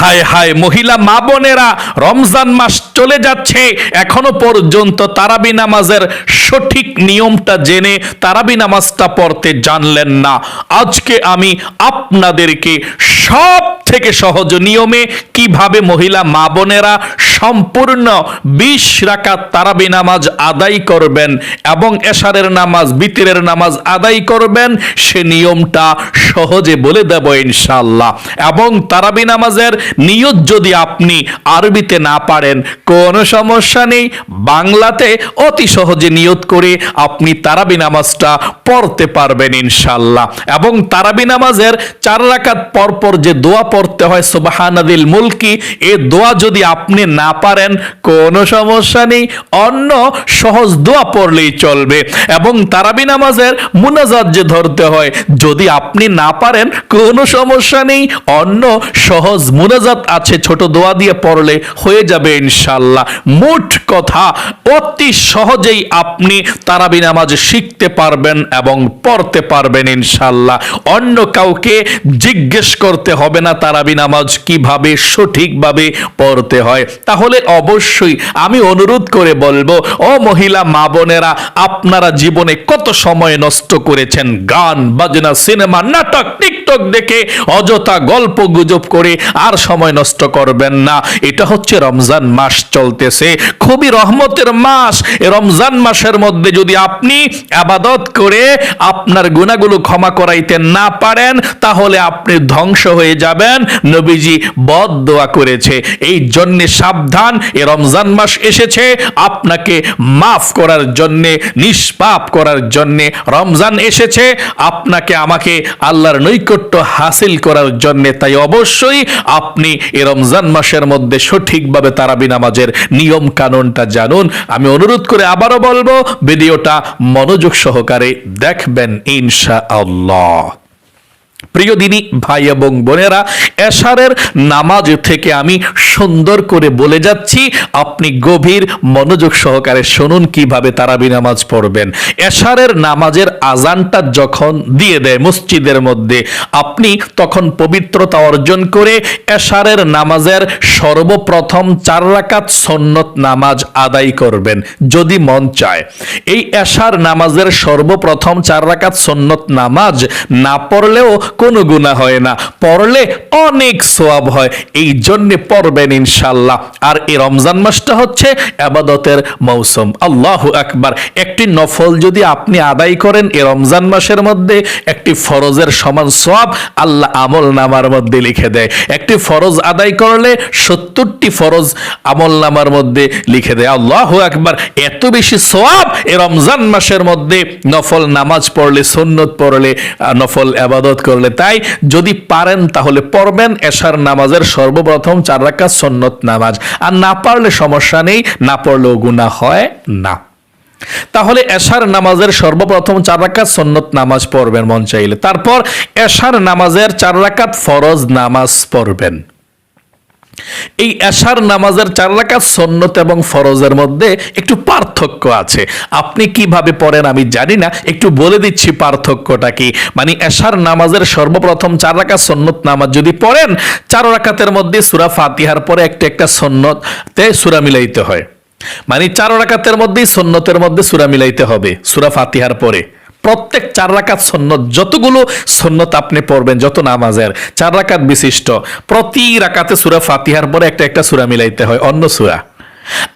হায় হায়, মহিলা মা বোনেরা, রমজান মাস চলে যাচ্ছে। এখনও পর্যন্ত তারাবি নামাজের সঠিক নিয়মটা জেনে তারাবি নামাজটা পড়তে জানলেন না। আজকে আমি আপনাদেরকে সব থেকে সহজ নিয়মে কীভাবে মহিলা মা বোনেরা সম্পূর্ণ বিশ রাকাত তারাবি নামাজ আদায় করবেন এবং এশারের নামাজ, বিতিরের নামাজ আদায় করবেন, সে নিয়মটা সহজে বলে দেব ইনশাল্লাহ এবং তারাবি নামাজের নিয়ত যদি আপনি আরবিতে না পারেন, কোনো সমস্যা নেই। বাংলাতে অতি সহজে নিয়ত করে আপনি তারাবি নামাজটা পড়তে পারবেন ইনশাল্লাহ এবং তারাবি নামাজের চার রাকাত পরপর যে দোয়া পড়তে হয় সুবাহানাদিল মুলকি, এ দোয়া যদি আপনি না পারেন, কোনো সমস্যা নেই, অন্য সহজ দোয়া পড়লেই চলবে। এবং তারাবি নামাজের মুনাজাত যে ধরতে হয়, যদি আপনি না পারেন, কোনো সমস্যা নেই, অন্য সহজ মুনাজাত আছে, ছোট দোয়া দিয়ে পড়লে হয়ে যাবে ইনশাল্লাহ মোট কথা, অতি সহজেই আপনি তারাবি নামাজ শিখতে পারবেন এবং পড়তে পারবেন ইনশাল্লাহ অন্য কাউকে জিজ্ঞেস করতে হবে না তারাবি নামাজ কীভাবে সঠিকভাবে পড়তে হয়। তাহলে অবশ্যই আমি অনুরোধ করে বলব, ও মহিলা, মা বোনেরা, আপনারা জীবনে কত সময় নষ্ট করেছেন? গান, বাজনা, সিনেমা, নাটক, টিকটক দেখে অযথা গল্প গুজব করে আর সময় নষ্ট করবেন না। এটা হচ্ছে রমজান মাস চলতেছে। খুবই রহমতের মাস। রমজান মাসের মধ্যে যদি আপনি আবাদত করে আপনার গুণাগুলো ক্ষমা করাইতে না পারেন, তাহলে আপনি ধ্বংস হয়ে যাবেন। নবীজি বদ দোয়া করেছে, এই জন্যে সাবধান, এ রমজান মাস এসেছে, আপনাকে মাফ করার জন্যে, নিষ্পাপ করার জন্যে রমজান এসেছে, আপনাকে আমাকে আল্লাহর নৈকট্য হাসিল করার জন্যে তাই অবশ্যই আপনি এ রমজান মাসের মধ্যে সঠিকভাবে তারাবি নামাজের নিয়ম কানুনটা জানুন। আমি অনুরোধ করে আবারও বলব, ভিডিওটা মনোযোগ সহকারে دكبا إن شاء الله. প্রিয় দিনী, ভাই এবং বোনেরা, এশারের নামাজ থেকে আমি সুন্দর করে বলে যাচ্ছি, আপনি গভীর মনোযোগ সহকারে শুনুন কীভাবে তারাবি নামাজ পড়বেন। এশারের নামাজের আজানটা যখন দিয়ে দেয় মসজিদের মধ্যে, আপনি তখন পবিত্রতা অর্জন করে এশারের নামাজের সর্বপ্রথম চার রাকাত সন্নত নামাজ আদায় করবেন, যদি মন চায়। এই এশার নামাজের সর্বপ্রথম চার রাকাত সন্নত নামাজ না পড়লেও কোনো গুণা হয় না। পড়লে অনেক সোয়াব হয়। এই জন্যে পড়বেন ইনশাল্লাহ আর এই রমজান মাসটা হচ্ছে আবাদতের মৌসুম। আল্লাহ আকবার। একটি নফল যদি আপনি আদায় করেন, এই রমজান মাসের মধ্যে একটি ফরজের সমান সোয়াব আল্লাহ আমল নামার মধ্যে লিখে দেয়। একটি ফরজ আদায় করলে সত্তরটি ফরজ আমল নামার মধ্যে লিখে দেয়। আল্লাহ আকবার। এত বেশি সোয়াব এ রমজান মাসের মধ্যে নফল নামাজ পড়লে, সুন্নত পড়লে, নফল আবাদত করলে তাই, যদি পারেন তাহলে পড়বেন এশার নামাজের সর্বপ্রথম চার রাখা সন্নত নামাজ। আর না পারলে সমস্যা নেই, না পড়লেও গুণা হয় না। তাহলে এশার নামাজের সর্বপ্রথম চার রাকাত সন্নত নামাজ পড়বেন মন চাইলে। তারপর এশার নামাজের চার রাকাত ফরজ নামাজ পড়বেন। এই এশার নামাজের চার রাকাত সন্নত এবং ফরজের মধ্যে একটু পার্থক্য আছে। আপনি কীভাবে পড়েন আমি জানি না, একটু বলে দিচ্ছি পার্থক্যটা কি? মানে এশার নামাজের সর্বপ্রথম চার রাকাত সন্নত নামাজ যদি পড়েন, চার রাকাতের মধ্যে সুরা ফাতিহার পরে একটা একটা সন্নতে সুরা মিলাইতে হয়। মানে চার রাকাতের মধ্যেই সন্নতের মধ্যে সুরা মিলাইতে হবে, সুরা ফাতিহার পরে। প্রত্যেক চার রাকাত সন্নত, যতগুলো সন্নত আপনি পড়বেন, যত নামাজের, চার রাকাত বিশিষ্ট, প্রতি রাকাতে সুরা ফাতিহার পরে একটা একটা সুরা মিলাইতে হয়, অন্য সুরা।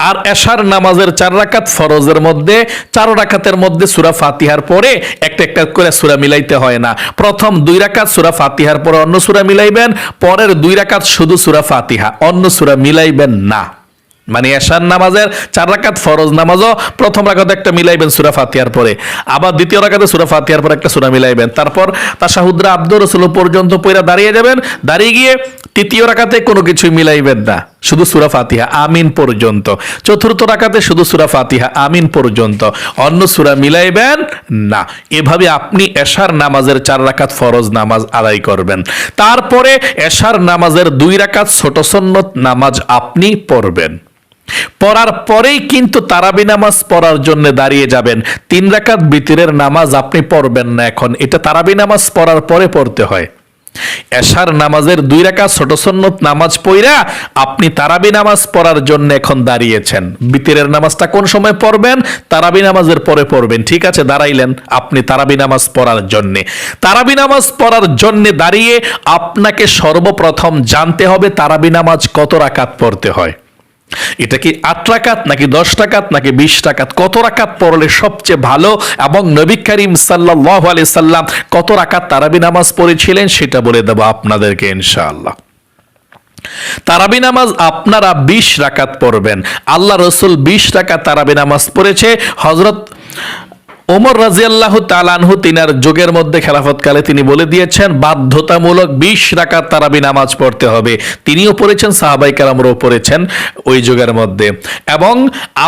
আর এশার নামাজের চার রাকাত ফরজের মধ্যে, চার রাকাতের মধ্যে সুরা ফাতিহার পরে একটা একটা করে সুরা মিলাইতে হয় না। প্রথম দুই রাকাত সুরা ফাতিহার পরে অন্য সুরা মিলাইবেন, পরের দুই রাকাত শুধু সুরা ফাতিহা, অন্য সুরা মিলাইবেন না। মানে এশার নামাজের চার রাকাত ফরজ নামাজও প্রথম রাকাতে একটা মিলাইবেন সুরা ফাতিহার পরে। আবার দ্বিতীয় রাকাতে সুরা ফাতিহার পরে একটা সুরা মিলাইবেন। তারপর তাশাহুদরা আব্দুর রসুল পর্যন্ত পইরা দাঁড়িয়ে যাবেন। দাঁড়িয়ে গিয়ে তৃতীয় রাকাতে কোনো কিছুই মিলাইবেন না। শুধু সুরা ফাতিহা, আমিন পর্যন্ত। চতুর্থ রাকাতে শুধু সুরা ফাতিহা, আমিন পর্যন্ত। অন্য সুরা মিলাইবেন না। এভাবে আপনি এশার নামাজের চার রাকাত ফরজ নামাজ আদায় করবেন। তারপরে এশার নামাজের দুই রাকাত ছোট সন্নত নামাজ আপনি পড়বেন। পড়ার পরেই কিন্তু তারাবি নামাজ পড়ার জন্য দাঁড়িয়ে যাবেন। তিন রাকাত বিতিরের নামাজ আপনি পড়বেন না এখন। এটা তারাবি নামাজ পড়ার পরে পড়তে হয়। এশার নামাজের দুই রাকাত ছোট সন্নত নামাজ পড়া আপনি তারাবি নামাজ পড়ার জন্য এখন দাঁড়িয়েছেন। বিতিরের নামাজটা কোন সময় পড়বেন? তারাবি নামাজের পরে পড়বেন। ঠিক আছে, দাঁড়াইলেন আপনি তারাবি নামাজ পড়ার জন্য। তারাবি নামাজ পড়ার জন্য দাঁড়িয়ে আপনাকে সর্বপ্রথম জানতে হবে তারাবি নামাজ কত রাকাত পড়তে হয়। এটা কি আট রাকাত নাকি দশ টাকাত নাকি বিশ টাকাত কত রাকাত পড়লে সবচেয়ে ভালো? এবং নবী করিম সাল্লাহ আলি সাল্লাম কত রাকাত তারাবি নামাজ পড়েছিলেন? সেটা বলে দেবো আপনাদেরকে ইনশাআল্লাহ। তারাবি নামাজ আপনারা বিশ রাকাত পড়বেন। আল্লাহ রসুল বিশ রাকাত তারাবি নামাজ পড়েছে। হজরত ওমর রাজিয়াল্লাহ তালানহু তিনার যুগের মধ্যে খেলাফতকালে তিনি বলে দিয়েছেন, বাধ্যতামূলক বিশ রাকাত তারাবি নামাজ পড়তে হবে। তিনিও পড়েছেন, সাহাবাই কালামরাও পড়েছেন ওই যুগের মধ্যে। এবং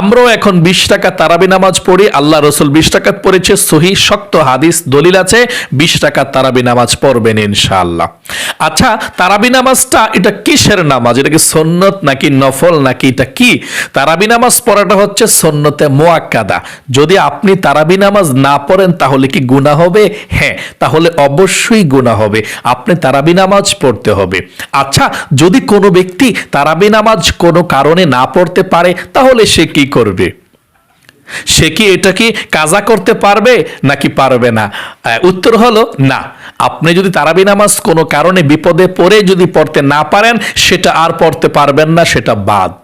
আমরাও এখন বিশ টাকা তারাবি নামাজ পড়ি, আল্লাহ রসুল বিশ টাকাত পড়েছে, সহি, শক্ত হাদিস, দলিল আছে, বিশ টাকা তারাবি নামাজ পড়বেন ইনশাআল্লাহ। আচ্ছা তারাবি নামাজটা এটা কিসের নামাজ? এটা কি সন্নত নাকি নফল নাকি এটা কি? তারাবি নামাজ পড়াটা হচ্ছে সন্নতে মোয়াক্কাদা যদি আপনি তারাবি নামাজ না পড়েন তাহলে কি গুণা হবে? হ্যাঁ তাহলে অবশ্যই গুণা হবে। আপনি তারাবি নামাজ পড়তে হবে। আচ্ছা যদি কোনো ব্যক্তি তারাবি নামাজ কোনো কারণে না পড়তে পারে, তাহলে সে কি করবে? সে কি এটা কি কাজা করতে পারবে নাকি পারবে না? উত্তর হলো না। আপনি যদি তারাবি নামাজ কোনো কারণে বিপদে পড়ে যদি পড়তে না পারেন, সেটা আর পড়তে পারবেন না, সেটা বাদ।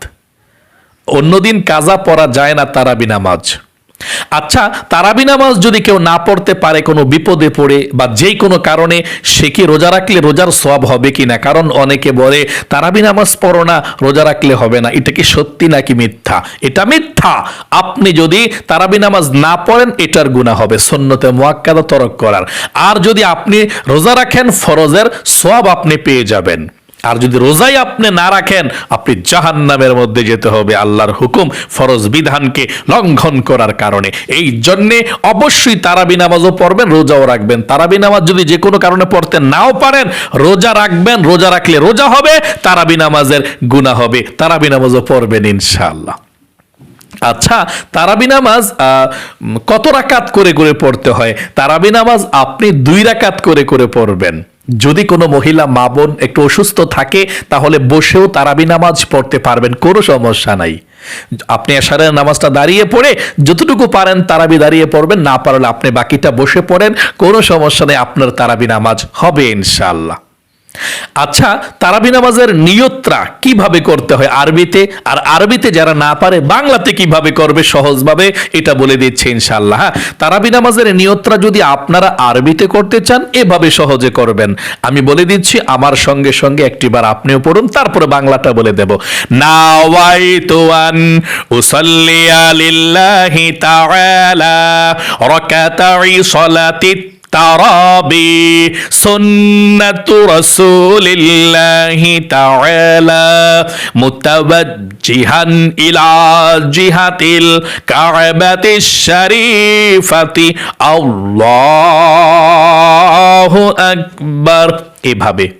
অন্যদিন কাজা পড়া যায় না তারাবি নামাজ। আচ্ছা তারাবি নামাজ যদি কেউ না পড়তে পারে, কোনো বিপদে পড়ে বা যেই কোনো কারণে, সে কি রোজা রাখলে রোজার সব হবে কি না? কারণ অনেকে বলে, তারাবি নামাজ পড়ো না, রোজা রাখলে হবে না। এটা কি সত্যি নাকি মিথ্যা? এটা মিথ্যা। আপনি যদি তারাবি নামাজ না পড়েন, এটার গুণা হবে। সন্ন্যতে মোয়াক্কাদা তরক করার। আর যদি আপনি রোজা রাখেন, ফরজের সব আপনি পেয়ে যাবেন। আর যদি রোজাই আপনি না রাখেন, আপনি জাহান্নামের মধ্যে যেতে হবে আল্লাহর হুকুম ফরজ বিধানকে লঙ্ঘন করার কারণে। এই জন্যে অবশ্যই তারাবি নামাজও পড়বেন, রোজাও রাখবেন। তারাবি নামাজ যদি যে কোনো কারণে পড়তে নাও পারেন, রোজা রাখবেন, রোজা রাখলে রোজা হবে, তারাবি নামাজের গুণা হবে। তারাবি নামাজও পড়বেন ইনশাআল্লাহ। আচ্ছা তারাবি নামাজ কত রাকাত করে করে পড়তে হয়? তারাবি নামাজ আপনি দুই রাকাত করে করে পড়বেন। যদি কোনো মহিলা মা বোন একটু অসুস্থ থাকে, তাহলে বসেও তারাবি নামাজ পড়তে পারবেন, কোনো সমস্যা নাই। আপনি এশারের নামাজটা দাঁড়িয়ে পড়ে, যতটুকু পারেন তারাবি দাঁড়িয়ে পড়বেন, না পারলে আপনি বাকিটা বসে পড়েন, কোনো সমস্যা নেই, আপনার তারাবি নামাজ হবে ইনশাআল্লাহ। আচ্ছা তারাবি নামাজের নিয়ত্রা কীভাবে করতে হয় আরবিতে? আর আরবিতে যারা না পারে, বাংলাতে কীভাবে করবে সহজভাবে? এটা বলে দিচ্ছে ইনশাল্লাহ হ্যাঁ? তারাবি নামাজের নিয়ত্রা যদি আপনারা আরবিতে করতে চান, এভাবে সহজে করবেন। আমি বলে দিচ্ছি, আমার সঙ্গে সঙ্গে একটিবার আপনিও পড়ুন, তারপরে বাংলাটা বলে দেব। নাওয়াইতু আন উসাল্লিয়া লিল্লাহি তাআলা রাকাতাই সালাতিত তারাবি সুন্নাতু রাসূলিল্লাহি তাআলা মুতাওয়াজ্জিহান ইলা জিহাতিল কাবাতিশ শরীফাতি। আল্লাহু আকবার। এভাবে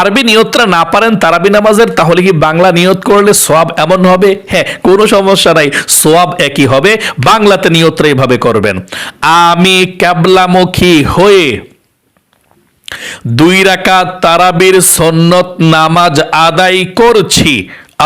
আরবি নিয়তটা না পারেন তারাবি নামাজের, তাহলে কি বাংলা নিয়ত করলে সোয়াব এমন হবে? হ্যাঁ কোনো সমস্যা নাই সোয়াব একই হবে, বাংলাতে নিয়তটা এভাবে করবেন। আমি ক্যাবলামুখী হয়ে দুই রাকাত তারাবির সন্নত নামাজ আদায় করছি।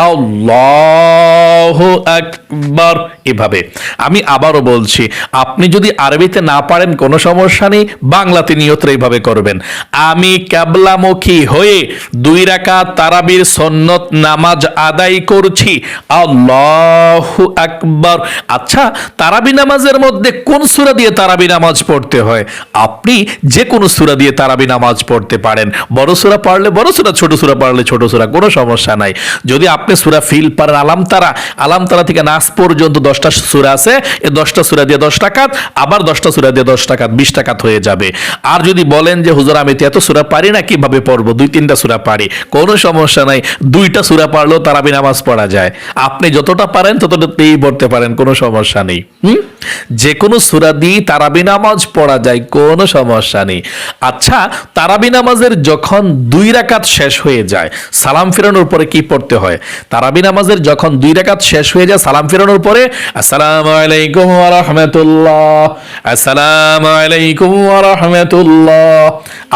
আল্লাহু আকবার। এভাবে। আমি আবারও বলছি, আপনি যদি আরবিতে না পারেন, কোনো সমস্যা নেই, বাংলাতে নিয়তরা এইভাবে করবেন। আমি ক্যাবলামুখী হয়ে দুই রাকাত তারাবির সন্নত নামাজ আদায় করছি। আল্লাহু আকবার। আচ্ছা তারাবি নামাজের মধ্যে কোন সূরা দিয়ে তারাবি নামাজ পড়তে হয়? আপনি যে কোনো সূরা দিয়ে তারাবি নামাজ পড়তে পারেন। বড় সূরা পড়লে বড় সূরা, ছোট সূরা পড়লে ছোট সূরা, কোনো সমস্যা নাই। যদি আপনি আপনি সুরা ফিল পারেন আলাম তারা আলাম তারা থেকে নাস পর্যন্ত দশটা সুরা আছে। এই দশটা সুরা দিয়ে দশ টাকাত আবার দশটা সুরা দিয়ে দশ টাকাত বিশ টাকাত হয়ে যাবে। আর যদি বলেন যে, হুজুর, আমি এত সুরা পারি না, কীভাবে পড়ব? দুই, তিনটা সুরা পারি। কোনো সমস্যা নাই। দুইটা সুরা পারলেও তারাবি নামাজ পড়া যায়। আপনি যতটা পারেন, ততটাতেই পড়তে পারেন, কোনো সমস্যা নেই। যে কোনো সুরা দিয়ে তারাবি নামাজ পড়া যায়, কোনো সমস্যা নেই। আচ্ছা তারাবি নামাজের যখন দুই রাকাত শেষ হয়ে যায়, সালাম ফেরানোর পরে কি পড়তে হয়? তারাবি নামাজের যখন দুই রাকাত শেষ হয়ে যায় সালাম ফেরানোর পরে, আসসালামু আলাইকুম রাহমাতুল্লাহ, আসসালামু আলাইকুম ওয়া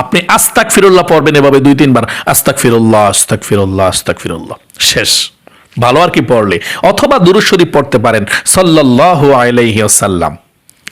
আপনি আস্তাক ফিরুল্লাহ পড়বেন এভাবে দুই, তিনবার আস্তাক ফিরুল্লাহ আস্তাক ফিরুল্লাহ আস্তাক ফিরুল্লাহ শেষ। ভালো আর কি পড়লে? অথবা দুরুদ শরীফ পড়তে পারেন, সাল্লাল্লাহু আলাইহি ওয়াসাল্লাম।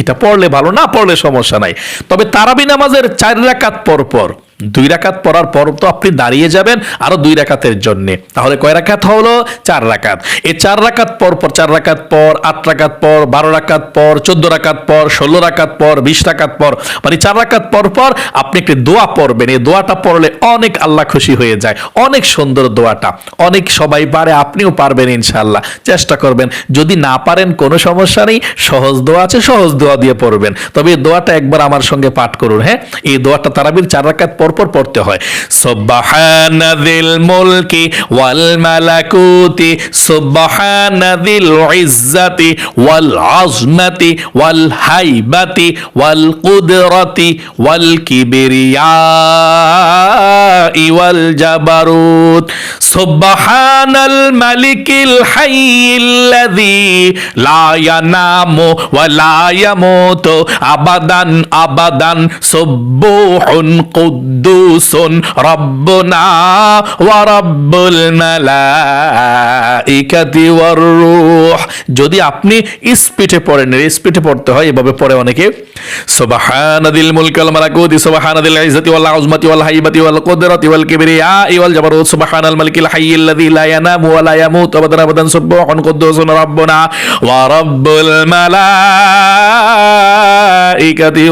এটা পড়লে ভালো, না পড়লে সমস্যা নাই। তবে তারাবি নামাজের চার রাকাত পর পর দুই রাকাত পড়ার পর তো আপনি দাঁড়িয়ে যাবেন আরও দুই রাকাতের জন্য। তাহলে কয় রাকাত হলো? চার রাকাত। এই চার রাকাত পর পর, চার রাকাত পর, আট রাকাত পর, বারো রাকাত পর, চোদ্দ রাকাত পর, ষোলো রাকাত পর, বিশ রাকাত পর মানে চার রাকাত পর পর আপনি একটি দোয়া পড়বেন। এই দোয়াটা পড়লে অনেক আল্লাহ খুশি হয়ে যায়। অনেক সুন্দর দোয়াটা। অনেক সবাই পারে, আপনিও পারবেন ইনশাল্লাহ চেষ্টা করবেন। যদি না পারেন, কোনো সমস্যা নেই। সহজ দোয়া আছে, সহজ দোয়া দিয়ে পড়বেন। তবে এই দোয়াটা একবার আমার সঙ্গে পাঠ করুন হ্যাঁ? এই দোয়াটা তারাবির চার রাকাত পর পর পড়তে হয়। সুবহানাদিল মুলকি ওয়াল মালাকুতি সুবহানাদিল ইজ্জাতি ওয়াল আজমাতি ওয়াল হাইবাতি ওয়াল কুদরতি ওয়াল কিবরিয়া ওয়াল জাবারুত। সুবহানাল মালিকিল হাইয়িল্লাযী লা ইয়ানামু ওয়া লা ইয়ামুতু আবাদান আবাদান, সুবহুন কুদ্দুসুন রব্বুনা ওয়া রব্বুল মালাইকাতি ওয়ার রূহ যদি আপনি স্পিডে পড়েন স্পিডে পড়তে হয়, এভাবে পড়ে অনেকে। সুবহানাদিল মুলকি ওয়াল মালাকুতি, সুবহানাদিল ইজ্জাতি ওয়াল আযমাতি ওয়াল হাইবাতি ওয়াল কুদরাতি ওয়াল কিবরিয়া ওয়াল জাবারুত। সুবহানাল মালিকিল হাইয়িল্লাযী লা ইয়ানামু ওয়া লা ইয়ামুতু। আবাদান আবাদান, সুবহুন কুদ্দুসুন রব্বুনা ওয়া রব্বুল মালাইকাতি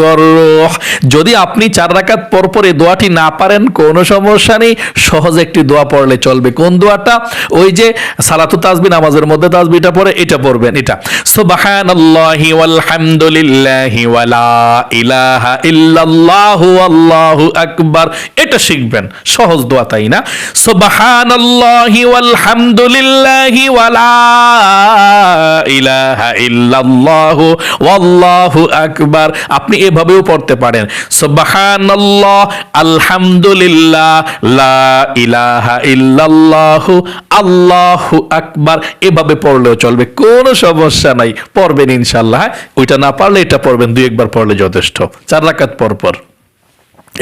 ওয়ার রূহ। যদি আপনি চার রাকাত পর পর এই দোয়াটি না পারেন, কোনো সমস্যা নেই। সহজ একটি দোয়া পড়লে চলবে। কোন দোয়াটা? ওই যে সালাতু তাসবি নামাজের মধ্যে তাসবিটা পড়ে, এটা পড়বেন, এটা। সুবহানাল্লাহি ওয়াল হামদুলিল্লাহি ওয়ালা ইলাহা ইল্লাল্লাহু আল্লাহু আকবার। এটা শিখবেন। সহজ দোয়া তাই না? সুবহানাল্লাহি ওয়াল হামদুলিল্লাহি ওয়ালা ইলাহা ইল্লাল্লাহু ওয়াল্লাহু আকবার। আপনি এভাবেও পড়তে পারেন। সুবহানাল্লাহ আলহামদুলিল্লাহ, লা ইলাহা ইল্লাল্লাহ, আল্লাহু আকবার। এভাবে পড়লেও চলবে, কোনো সমস্যা নাই, পড়বেন ইনশাআল্লাহ হ্যাঁ? ওইটা না পারলে এটা পড়বেন, দুই একবার পড়লে যথেষ্ট। চার রাকাত পর পর।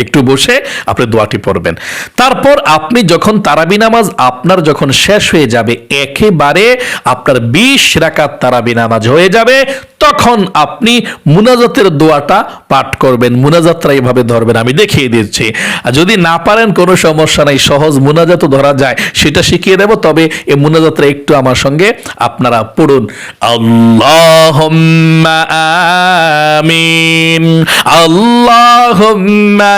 একটু বসে আপনি দোয়াটি পড়বেন। তারপর আপনি যখন তারাবি নামাজ আপনার যখন শেষ হয়ে যাবে, একেবারে আপনার বিশ রাকাত তারাবি নামাজ হয়ে যাবে, তখন আপনি মুনাজাতের দোয়াটা পাঠ করবেন। মুনাজাতটা এইভাবে ধরবেন, আমি দেখিয়ে দিচ্ছি। আর যদি না পারেন, কোনো সমস্যা নাই, সহজ মুনাজাত ধরা যায়, সেটা শিখিয়ে দেব, তবে এই মুনাজাতটা একটু আমার সঙ্গে আপনারা পড়ুন। আল্লাহুম্মা আমিন, আল্লাহুম্মা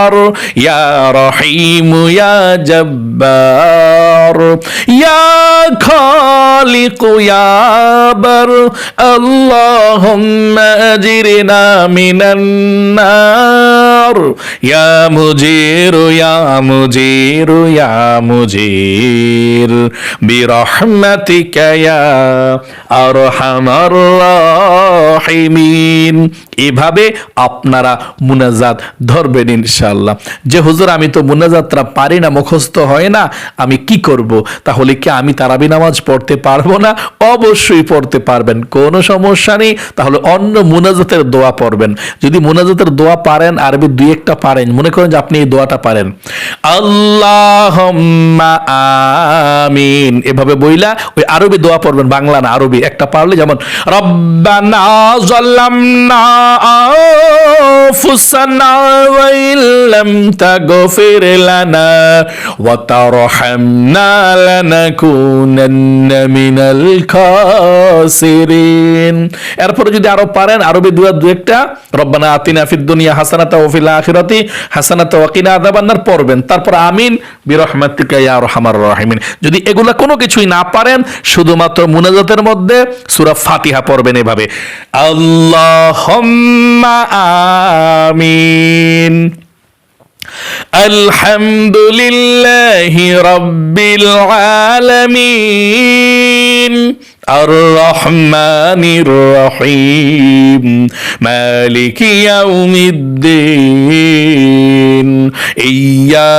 ستار يا رحيم يا جبار يا خالق يا بر اللهم اجرنا من النار. গফার ইয়া মুজির ইয়া মুজির ইয়া মুজির এভাবে আপনারা মুনাজাত ধরবেন ইনশাল্লাহ যে হুজুর, আমি তো মুনাজাতরা পারি না, মুখস্থ হয় না, আমি কি করব? তাহলে কি আমি তারাবি নামাজ পড়তে পারব না? অবশ্যই পড়তে পারবেন, কোনো সমস্যা নেই। তাহলে অন্য মুনাজাতের দোয়া পড়বেন। যদি মুনাজাতের দোয়া পারেন, আরবি দুই একটা পারেন। মনে করেন যে আপনি এই দোয়াটা পারেন। আল্লাহ আমিন। এভাবে বইলা ওই আরবি দোয়া পড়বেন, বাংলা না, আরবি। একটা পারলে যেমন, রব্বানা লানা খাসিরিন। এরপরে যদি আরও পারেন, আরবি দুয়া দু একটা রব্বানা আতিনা ফিদ দুনিয়া হাসানাতা ওয়া ফিল ফিল আখিরাতি হাসানাত ওয়াকিনা আদাবান্নার পড়বেন। তারপর আমিন, বিরহমাতিকা ইয়া রহমার রহিমিন। যদি এগুলা কোনো কিছুই না পারেন, শুধুমাত্র মুনাজাতের মধ্যে সূরা ফাতিহা পড়বেন এভাবে। আল্লাহুম্মা আমিন। আলহামদুলিল্লাহি রাব্বিল আলামিন। العالمين الرحمن الرحيم مالك يوم الدين إياك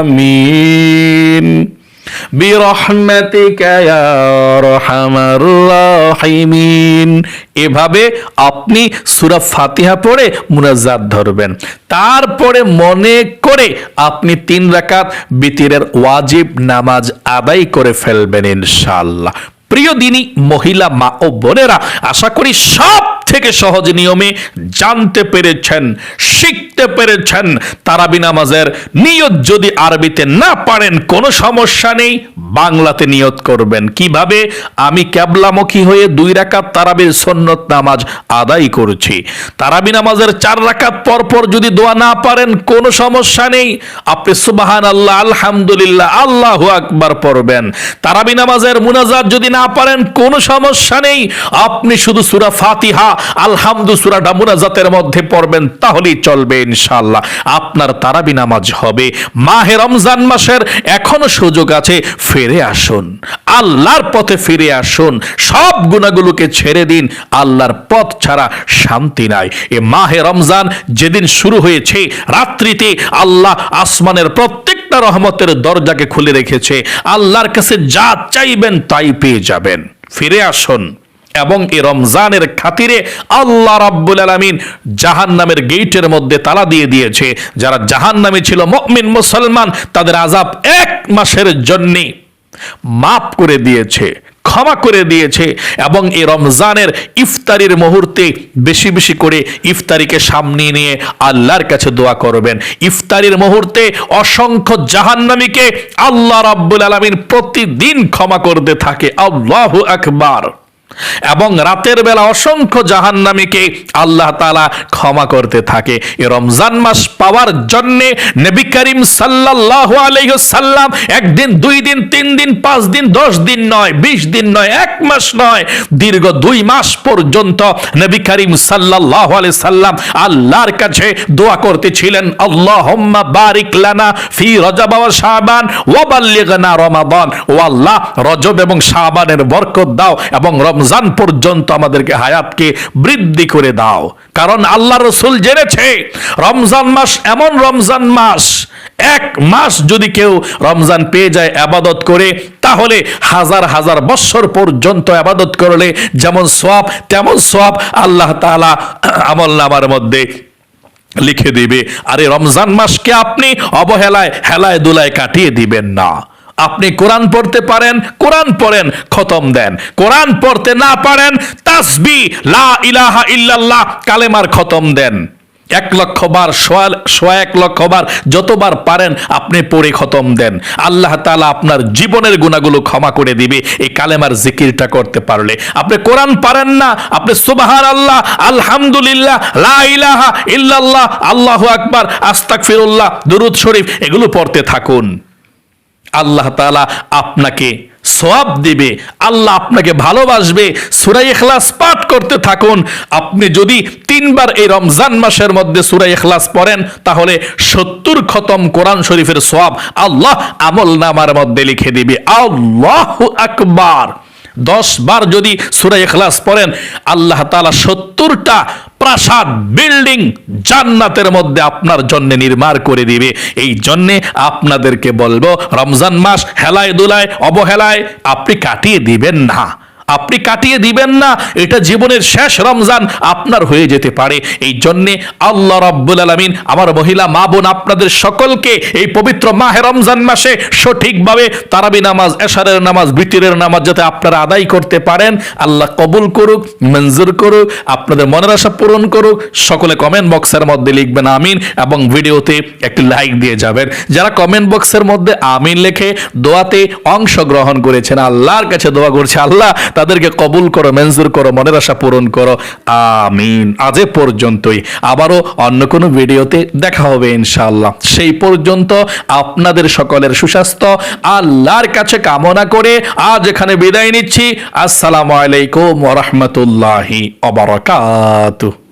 آمين برحمتك يا أرحم الراحمين এভাবে আপনি সূরা ফাতিহা পড়ে মুনাজাত ধরবেন তারপরে মনে করে আপনি তিন রাকাত বিতিরের ওয়াজিব নামাজ আদায় করে ফেলবেন ইনশাআল্লাহ প্রিয় দিনী, মহিলা মা ও বোনেরা, আশা করি সব থেকে সহজ নিয়মে জানতে পেরেছেন, শিখতে পেরেছেন তারাবি নামাজের নিয়ত যদি আরবিতে না পারেন, কোনো সমস্যা নেই, বাংলাতে নিয়ত করবেন। কীভাবে? আমি ক্যাবলামুখী হয়ে দুই রাকাত তারাবির সন্নত নামাজ আদায় করছি। তারাবি নামাজের চার রাকাত পর পর যদি দোয়া না পারেন, কোনো সমস্যা নেই। আপনি সুবাহান আল্লাহ আলহামদুলিল্লাহ, আল্লাহ আকবার পড়বেন। তারাবি নামাজের মুনাজাত যদি না পারেন, কোনো সমস্যা নেই। আপনি শুধু সুরা ফাতিহা, আলহামদু সুরাটা মুনাজাতের মধ্যে পড়বেন, তাহলেই চলবে ইনশাআল্লাহ। আপনার তারাবি নামাজ হবে। মাহে রমজান মাসের এখনও সুযোগ আছে, ফিরে আসুন। আল্লাহর পথে ফিরে আসুন। সব গুণাগুলোকে ছেড়ে দিন। আল্লাহর পথ ছাড়া শান্তি নাই। এ মাহে রমজান যেদিন শুরু হয়েছে, রাত্রিতে আল্লাহ আসমানের প্রত্যেকটা রহমতের দরজাকে খুলে রেখেছে। আল্লাহর কাছে যা চাইবেন তাই পেয়ে যাবেন। ফিরে আসুন। এবং এই রমজানের খাতিরে আল্লাহ রাব্বুল আলামিন জাহান্নামের গেইটের মধ্যে তালা দিয়ে দিয়েছে। যারা জাহান নামে ছিল মমিন, মুসলমান, তাদের আজাব এক মাসের জন্যে মাফ করে দিয়েছে। ক্ষমা করে দিয়েছে এবং এই রমজানের ইফতারির মুহূর্তে বেশি বেশি করে ইফতারিকে সামনে নিয়ে আল্লাহর কাছে দোয়া করবেন। ইফতারির মুহূর্তে অসংখ্য জাহান্নামীকে আল্লাহ রাব্বুল আলামিন প্রতিদিন ক্ষমা করতে থাকে। আল্লাহ আকবার। এবং রাতের বেলা অসংখ্য জাহান্নামীকে আল্লাহ তালা ক্ষমা করতে থাকে। এ রমজান মাস পাওয়ার জন্যে নবী করিম সাল্লাহ সাল্লাম একদিন, দুই দিন, তিন দিন, পাঁচ দিন, দশ দিন নয়, বিশ দিন নয়, এক মাস নয়, দীর্ঘ দুই মাস পর্যন্ত নবী করিম সাল্লাহ সাল্লাম আল্লাহর কাছে দোয়া করতেছিলেন আল্লাহ বারিক লানা ফি রজব ওয়া শাবান ওয়া বাল্লিগনা রমাদান। ও আল্লাহ, রজব এবং শাবানের বরকত দাও এবং রমজান পর্যন্ত আমাদেরকে হায়াতকে বৃদ্ধি করে দাও। কারণ আল্লাহ রসুল জেনেছে, রমজান মাস এমন রমজান মাস, এক মাস যদি কেউ রমজান পেয়ে যায় আবাদত করে, তাহলে হাজার হাজার বৎসর পর্যন্ত আবাদত করলে যেমন সব তেমন সব আল্লাহ তাআলা আমল নামার মধ্যে লিখে দিবে। আর রমজান মাসকে আপনি অবহেলায়, হেলায় দুলায় কাটিয়ে দিবেন না। আপনি কোরআন পড়তে পারেন, কোরআন পড়েন, খতম দেন। কোরআন পড়তে না পারেন, তাসবি, লা ইলাহা ইল্লাল্লাহ, কালেমার খতম দেন। এক লক্ষ বার, সোয়া- এক লক্ষ বার, যতবার পারেন, আপনি পড়ে খতম দেন। আল্লাহ তাআলা আপনার জীবনের গুণাগুলো ক্ষমা করে দিবে, এই কালেমার জিকিরটা করতে পারলে। আপনি কোরআন পারেন না, আপনি সুবাহার আল্লাহ আলহামদুলিল্লাহ, লা ইলাহা ইল্লাল্লাহ, আল্লাহু আকবার, আস্তাগফিরুল্লাহ, দুরুদ শরীফ, এগুলো পড়তে থাকুন। আল্লাহ তালা আপনাকে সোয়াব দেবে, আল্লাহ আপনাকে ভালোবাসবে। সুরাই এখলাস পাঠ করতে থাকুন। আপনি যদি তিনবার এই রমজান মাসের মধ্যে সুরাই এখলাস পড়েন, তাহলে সত্তর খতম কোরআন শরীফের সোয়াব আল্লাহ আমল নামার মধ্যে লিখে দিবে। আল্লাহ আকবার। দশ বার যদি সুরে এখলাস পড়েন, আল্লাহ তালা সত্তরটা প্রাসাদ, বিল্ডিং জান্নাতের মধ্যে আপনার জন্য নির্মাণ করে দিবে। এই জন্যে আপনাদেরকে বলব, রমজান মাস হেলায় দুলায়, অবহেলায় আপনি কাটিয়ে দিবেন না। আপনি কাটিয়ে দিবেন না, এটা জীবনের শেষ রমজান আপনার হয়ে যেতে পারে। এই জন্যে আল্লাহ রাব্বুল আলামিন আমার মহিলা, মা বোন আপনাদের সকলকে এই পবিত্র মাহে রমজান মাসে সঠিকভাবে তারাবি নামাজ, এশারের নামাজ, বিতিরের নামাজ যাতে আপনারা আদায় করতে পারেন, আল্লাহ কবুল করুক, মঞ্জুর করুক, আপনাদের মনের আশা পূরণ করুক। সকলে কমেন্ট বক্সের মধ্যে লিখবেন আমিন এবং ভিডিওতে একটি লাইক দিয়ে যাবেন। যারা কমেন্ট বক্সের মধ্যে আমিন লেখে, দোয়াতে অংশগ্রহণ করেছেন, আল্লাহর কাছে দোয়া করছে, আল্লাহ তাদেরকে কবুল করো, মঞ্জুর করো, মনের আশা পূরণ করো। আমিন। আজ পর্যন্তই। আবারও অন্য কোনো ভিডিওতে দেখা হবে ইনশাআল্লাহ। সেই পর্যন্ত আপনাদের সকলের সুস্বাস্থ্য, আল্লাহর কাছে কামনা করে আজ এখানে বিদায় নিচ্ছি। আসসালামু আলাইকুম রাহমাতুল্লাহি ওয়া বারাকাতুহু